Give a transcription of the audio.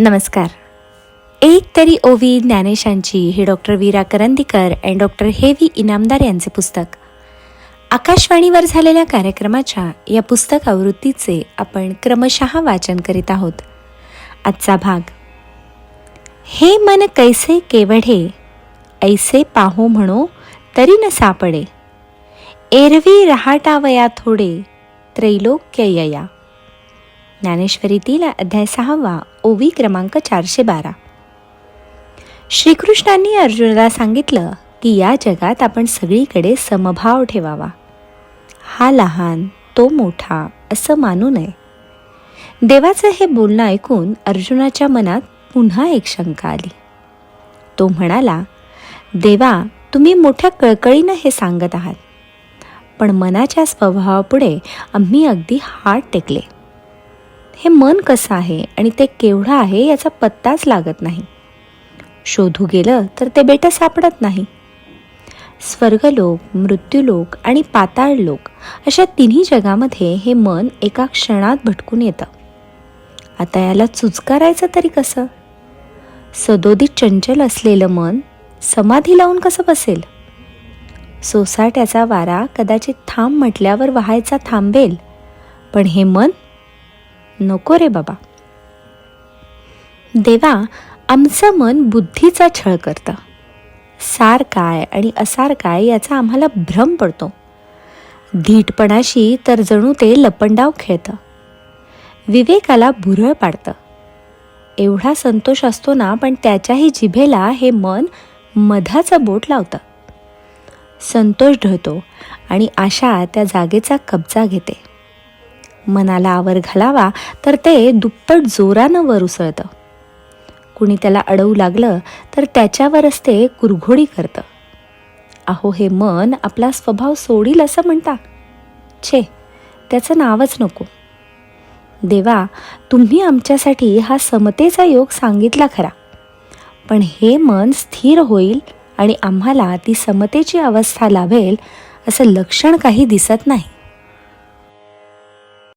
नमस्कार. एक तरी ओवी ज्ञानेशांची हे doctor Veera Karandikar and doctor heavy Inamdar यांचे पुस्तक. आकाशवाणीवर झालेल्या कार्यक्रमाच्या या पुस्तक आवृत्तीचे आपण क्रमशः वाचन करीत आहोत. आजचा भाग. हे मन कैसे केवढे? ऐसे पाहो म्हणो तरी न सापडे. एरवी रहाटावया थोडे. त्रैलोक्य यया ज्ञानेश्वरीतील अध्याय सहावा ओवी क्रमांक चारशे बारा. श्रीकृष्णांनी अर्जुनाला सांगितलं की या जगात आपण सगळीकडे समभाव ठेवावा. हा लहान तो मोठा असं मानू नये. देवाचं हे बोलणं ऐकून अर्जुनाच्या मनात पुन्हा एक शंका आली. तो म्हणाला देवा तुम्ही मोठ्या कळकळीनं हे सांगत आहात. पण मनाच्या स्वभावापुढे आम्ही अगदी हात टेकले. हे मन कसं आहे आणि ते केवढं आहे याचा पत्ताच लागत नाही. शोधू गेलं तर ते बेटं सापडत नाही. स्वर्गलोक मृत्यूलोक आणि पाताळ लोक अशा तिन्ही जगामध्ये हे मन एका क्षणात भटकून येतं. आता याला चुचकारायचं तरी कसं? सदोदित चंचल असलेलं मन समाधी लावून कसं बसेल? सोसाट्याचा वारा कदाचित थांब म्हटल्यावर व्हायचा थांबेल पण हे मन नको रे बाबा. देवा आमचं मन बुद्धीचा छळ करतं. सार काय आणि असार काय याचा आम्हाला भ्रम पडतो. धीटपणाशी तर जणू ते लपंडाव खेळतं. विवेकाला भुरळ पाडतं. एवढा संतोष असतो ना पण त्याच्याही जिभेला हे मन मधाचं बोट लावतं. संतोष ढळतो आणि आशा त्या जागेचा कब्जा घेते. मनाला आवर घालावा तर ते दुप्पट जोरानं वर उसळतं. कुणी त्याला अडवू लागलं तर त्याच्यावरच ते कुरघोडी करतं. अहो हे मन आपला स्वभाव सोडील असं म्हणता छे त्याचं नावच नको. देवा तुम्ही आमच्यासाठी हा समतेचा योग सांगितला खरा. पण हे मन स्थिर होईल आणि आम्हाला ती समतेची अवस्था लाभेल असं लक्षण काही दिसत नाही.